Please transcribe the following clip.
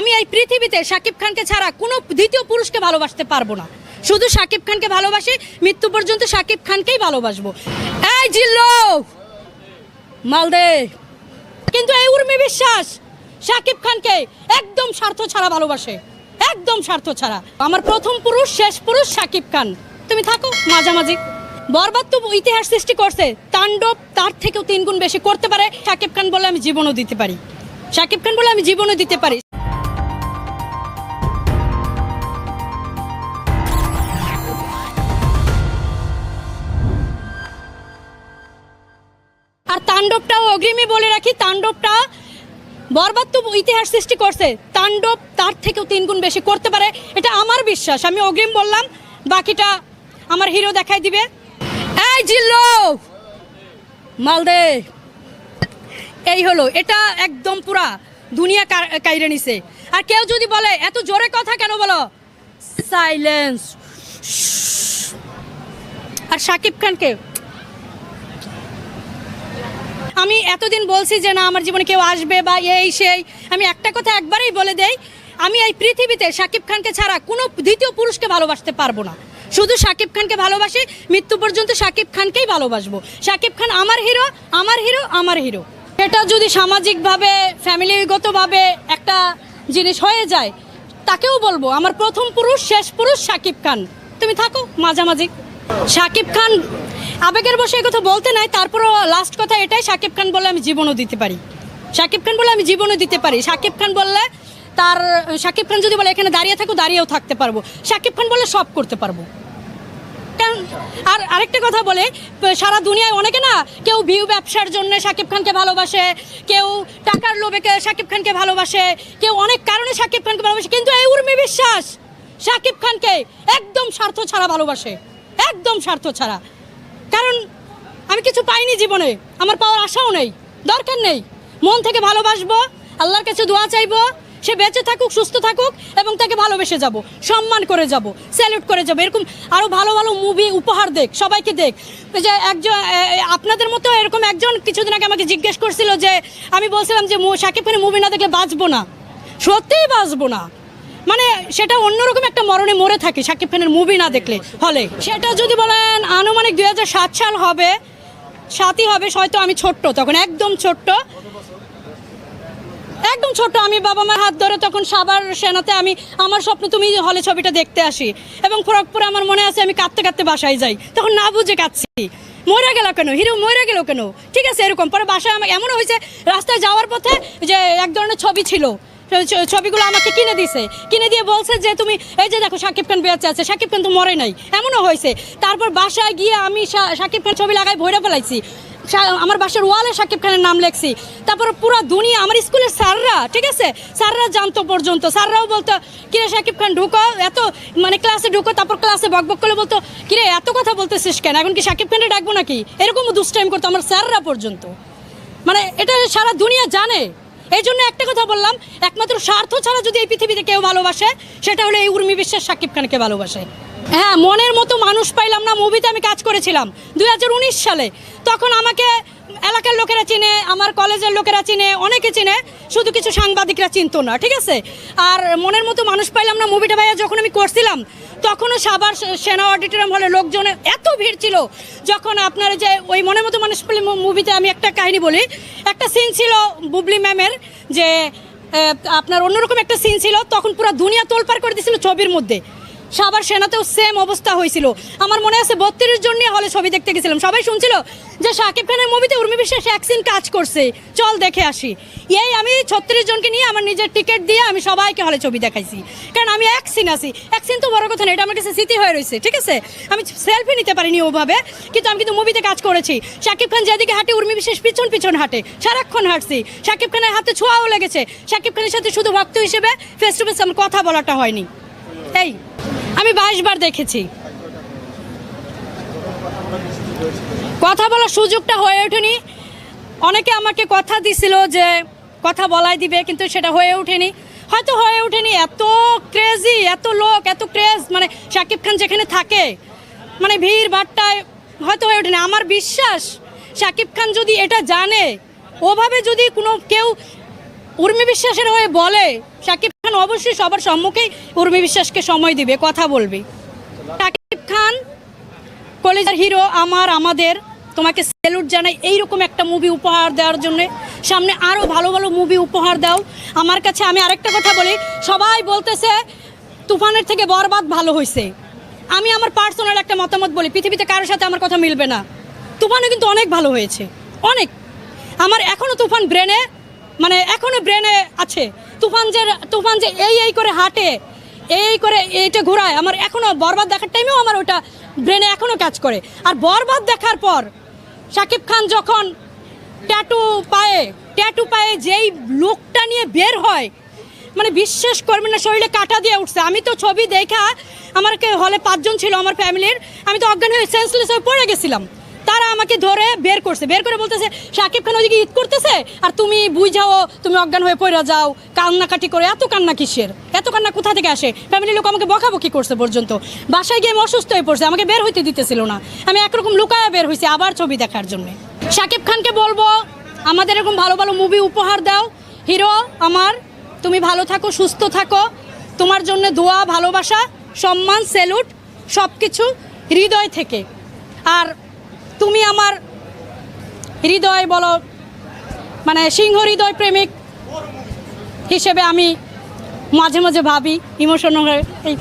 আমি এই পৃথিবীতে শাকিব খানকে ছাড়া কোনো দ্বিতীয় পুরুষকে ভালোবাসতে পারব না। শুধু শাকিব খানকে ভালোবাসি, মৃত্যু পর্যন্ত শাকিব খানকেই ভালোবাসবো। এই জিল্লো! মালদে! কিন্তু এই উর্মি বিশ্বাস শাকিব খানকে একদম স্বার্থ ছাড়া ভালোবাসে। একদম স্বার্থ ছাড়া। আমার প্রথম পুরুষ, শেষ পুরুষ শাকিব খান। তুমি থাকো, মাঝামাঝি। বরবাদ তো ইতিহাস সৃষ্টি করছে। তাণ্ডব তার থেকেও তিন গুণ বেশি করতে পারে। শাকিব খান বলে আমি জীবনও দিতে পারি। শাকিব খান বলে আমি জীবনও দিতে পারি। তাণ্ডবটাও অগ্রিমী বলে রাখি, তাণ্ডবটা বরবাদ তো ইতিহাস সৃষ্টি করছে। তাণ্ডব তার থেকেও তিন গুণ বেশি করতে পারে, এটা আমার বিশ্বাস। আমি অগ্রিম বললাম, বাকিটা আমার হিরো দেখাই দিবে। মালদে! এই হলো, এটা একদম পুরা দুনিয়া কাইরে নিছে। আর কেউ যদি বলে, এত জোরে কথা কেন বলো? সাইলেন্স। আর শাকিব খানকে আমি এতদিন বলছি যে না, আমার জীবনে কেউ আসবে বা এই সেই, আমি একটা কথা একবারেই বলে দেই, আমি এই পৃথিবীতে শাকিব খানকে ছাড়া কোনো দ্বিতীয় পুরুষকে ভালোবাসতে পারব না। শুধু শাকিব খানকে ভালোবাসি, মৃত্যু পর্যন্ত শাকিব খানকেই ভালোবাসবো। শাকিব খান আমার হিরো আমার হিরো আমার হিরো। এটা যদি সামাজিকভাবে, ফ্যামিলিগতভাবে একটা জিনিস হয়ে যায়, তাকেও বলব, আমার প্রথম পুরুষ, শেষ পুরুষ শাকিব খান। তুমি থাকো, মাঝামাঝি। শাকিব খান আবেগের বসে কথা বলতে নাই, তারপরও লাস্ট কথা এটাই, শাকিব খান বলে আমি জীবনও দিতে পারি। শাকিব খান বলে আমি জীবনও দিতে পারি। শাকিব খান বললে তার, শাকিব খান যদি বলে, এখানে দাঁড়িয়ে থাকো, দাঁড়িয়েও থাকতে পারব। শাকিব খান বলে সব করতে পারব। আর আরেকটা কথা বলে, সারা দুনিয়ায় অনেকে না, কেউ ভিউ ব্যবসার জন্য শাকিব খানকে ভালোবাসে, কেউ টাকার লোভে শাকিব খানকে ভালোবাসে, কেউ অনেক কারণে শাকিব খানকে ভালোবাসে, কিন্তু এই উর্মি বিশ্বাস শাকিব খানকে একদম স্বার্থ ছাড়া ভালোবাসে। একদম স্বার্থ ছাড়া। কারণ আমি কিছু পাইনি জীবনে, আমার পাওয়ার আশাও নেই, দরকার নেই। মন থেকে ভালোবাসবো, আল্লাহর কাছে দোয়া চাইব, সে বেঁচে থাকুক, সুস্থ থাকুক এবং তাকে ভালোবেসে যাব, সম্মান করে যাব স্যালুট করে যাব। এরকম আরও ভালো ভালো মুভি উপহার দেখ, সবাইকে দেখ। যে একজন আপনাদের মতো এরকম একজন কিছুদিন আগে আমাকে জিজ্ঞেস করছিল যে, আমি বলছিলাম যে শাকিব খানের মুভি না দেখলে বাঁচবো না। সত্যিই বাঁচবো না। মানে সেটা অন্যরকম একটা মরণে মরে থাকে শাকিব খানের মুভি না দেখলে। হলে। সেটা যদি বলেন আনুমানিক দুই হাজার সাত সাল হবে, সাতই হবে, হয়তো আমি ছোট্ট তখন, একদম ছোট্ট। একদম ছোট আমি বাবা মার হাত ধরে তখন সাবার সেনাতে আমি, আমার স্বপ্ন তুমি হলে ছবিটা দেখতে আসি। এবং ফরকপুরে আমার মনে আছে আমি কাঁদতে কাঁদতে বাসায় যাই। তখন না বুঝে কাঁদছি। মরে গেল কেন? হিরো মরে গেল কেন? ঠিক আছে, এরকম। পরে বাসায় আমার এমনও হয়েছে, রাস্তায় যাওয়ার পথে যে এক ধরনের ছবি ছিল। ছবিগুলো আমাকে কিনে দিছে। কিনে দিয়ে বলছে যে তুমি, এই যে দেখো শাকিব খান বেঁচে আছে শাকিব খান তো মরে নাই। এমনও হয়েছে। তারপর বাসায় গিয়ে আমি শাকিব খান ছবি লাগাই ভৈরা ফেলাইছি। আমার বাসার ওয়ালে শাকিব খানের নাম লেখছি। তারপর পুরো দুনিয়া, আমার স্কুলের স্যাররা, ঠিক আছে? স্যাররা জানতো পর্যন্ত। স্যাররাও বলতো, কিরে শাকিব খান, ঢুকো, এত মানে ক্লাসে ঢুকো, তারপর ক্লাসে বক বক করে বলতো, কিরে, এত কথা বলতেছিস কেন? এখন কি শাকিব খানের ডাকবো নাকি? এরকম দুষ্টাইম করতো আমার স্যাররা পর্যন্ত। মানে এটা সারা দুনিয়া জানে। এই জন্য একটা কথা বললাম, একমাত্র স্বার্থ ছাড়া যদি এই পৃথিবীতে কেউ ভালোবাসে, সেটা হলো এই উর্মি বিশ্বাস সাকিব খানকে ভালোবাসে। হ্যাঁ মনের মতো মানুষ পাইলাম না মুভিতে আমি কাজ করেছিলাম, দুই হাজার উনিশ সালে। তখন আমাকে এলাকার লোকেরা চিনে, আমার কলেজের লোকেরা চিনে, অনেকে চিনে, শুধু কিছু সাংবাদিকরা চিনতো না, ঠিক আছে? আর মনের মতো মানুষ পাইলাম না মুভিটা ভাইয়া, যখন আমি করছিলাম, তখনও সাবার সেনা অডিটোরিয়াম হলে লোকজনের এত ভিড় ছিল, যখন আপনার যে ওই মনের মতো মানুষ পেলে মুভিতে আমি একটা কাহিনী বলি। একটা সিন ছিল বুবলি ম্যামের যে আপনার অন্যরকম একটা সিন ছিল, তখন পুরো দুনিয়া তোলপার করে দিয়েছিল ছবির মধ্যে। সাবার সেনাতেও সেম অবস্থা হয়েছিল। আমার মনে আছে বত্রিশ জন নিয়ে হলে ছবি দেখতে গেছিলাম। সবাই শুনছিল যে শাকিব খানের মুভিতে উর্মি বিশ্বাস এক সিন কাজ করছে। চল দেখে আসি। এই আমি ছত্রিশ জনকে নিয়ে আমার নিজের টিকিট দিয়ে আমি সবাইকে হলে ছবি দেখাইছি। কারণ আমি এক সিন আছি। সিন তো বড় কথা না, এটা আমার কাছে স্মৃতি হয়ে রয়েছে, ঠিক আছে? আমি সেলফি নিতে পারিনি ওভাবে, কিন্তু আমি কিন্তু মুভিতে কাজ করেছি। শাকিব খান যেদিকে হাঁটে, উর্মি বিশ্বাস পিছন পিছন হাঁটে। সারাক্ষণ হাঁটছি। শাকিব খানের হাতে ছোঁয়াও লেগেছে। শাকিব খানের সাথে শুধু ভক্ত হিসেবে ফেস টু ফেস আমার কথা বলাটা হয়নি। এই। আমি বাইশ বার দেখেছি। কথা বলার সুযোগটা হয়ে ওঠেনি। অনেকে আমাকে কথা দিছিল যে, কথা বলাই দিবে, কিন্তু সেটা হয়ে ওঠেনি। হয়তো হয়ে ওঠেনি, এত ক্রেজি এত লোক, এত ক্রেজ মানে শাকিব খান যেখানে থাকে মানে ভিড় বাট্টায় হয়তো হয়ে ওঠেনি। আমার বিশ্বাস, শাকিব খান যদি এটা জানে, ওভাবে যদি কোনো কেউ উর্মি বিশ্বাসের হয়ে বলে শাকিব খান অবশ্যই সবার সম্মুখেই উর্মি বিশ্বাসকে সময় দিবে, কথা বলবে। শাকিব খান, কলেজের হিরো আমার, আমাদের, তোমাকে স্যালুট জানাই, এইরকম একটা মুভি উপহার দেওয়ার জন্য। সামনে আরও ভালো ভালো মুভি উপহার দাও। আমার কাছে আমি আরেকটা কথা বলি, সবাই বলতেছে, তুফানের থেকে বরবাদ ভালো হয়েছে আমি আমার পার্সোনাল একটা মতামত বলি, পৃথিবীতে কারোর সাথে আমার কথা মিলবে না। তুফানও কিন্তু অনেক ভালো হয়েছে, অনেক। আমার এখনও তুফান ব্রেনে মানে এখনও ব্রেনে আছে। তুফান যে তুফান যে এই এই করে হাঁটে, এই করে এইটা ঘোরায়, আমার এখনও বরবাদ দেখার টাইমেও আমার ওটা ব্রেনে এখনও কাজ করে। আর বরবাদ দেখার পর শাকিব খান যখন ট্যাটু পায়ে ট্যাটু পায়ে যেই লোকটা নিয়ে বের হয় মানে বিশ্বাস করবেন না, শরীরে কাটা দিয়ে উঠছে। আমি তো ছবি দেখা আমার হলে পাঁচজন ছিল আমার ফ্যামিলির আমি তো অজ্ঞান হয়ে সেন্সলেস হয়ে পড়ে গেছিলাম। তারা আমাকে ধরে বের করছে। বের করে বলতেছে, শাকিব খান ওইদিকে ঈদ করতেছে? আর তুমি বুঝাও, তুমি অজ্ঞান হয়ে পড়ে যাও, কান্নাকাটি করে, এত কান্না কিসের? এত কান্না কোথা থেকে আসে? ফ্যামিলির লোক আমাকে বকাবকি করছে পর্যন্ত। বাসায় গিয়ে আমি অসুস্থ হয়ে পড়ছে, আমাকে বের হইতে দিতেছিল না। আমি একরকম লুকায়া বের হয়েছি আবার ছবি দেখার জন্য। শাকিব খানকে বলব, আমাদের এরকম ভালো ভালো মুভি উপহার দাও। হিরো আমার, তুমি ভালো থাকো, সুস্থ থাকো। তোমার জন্য দোয়া, ভালোবাসা, সম্মান সেলুট সব কিছু হৃদয় থেকে। আর তুমি আমার হৃদয় বলো মানে সিংহ হৃদয় প্রেমিক হিসেবে আমি মাঝে মাঝে ভাবি ইমোশনাল হয়ে এই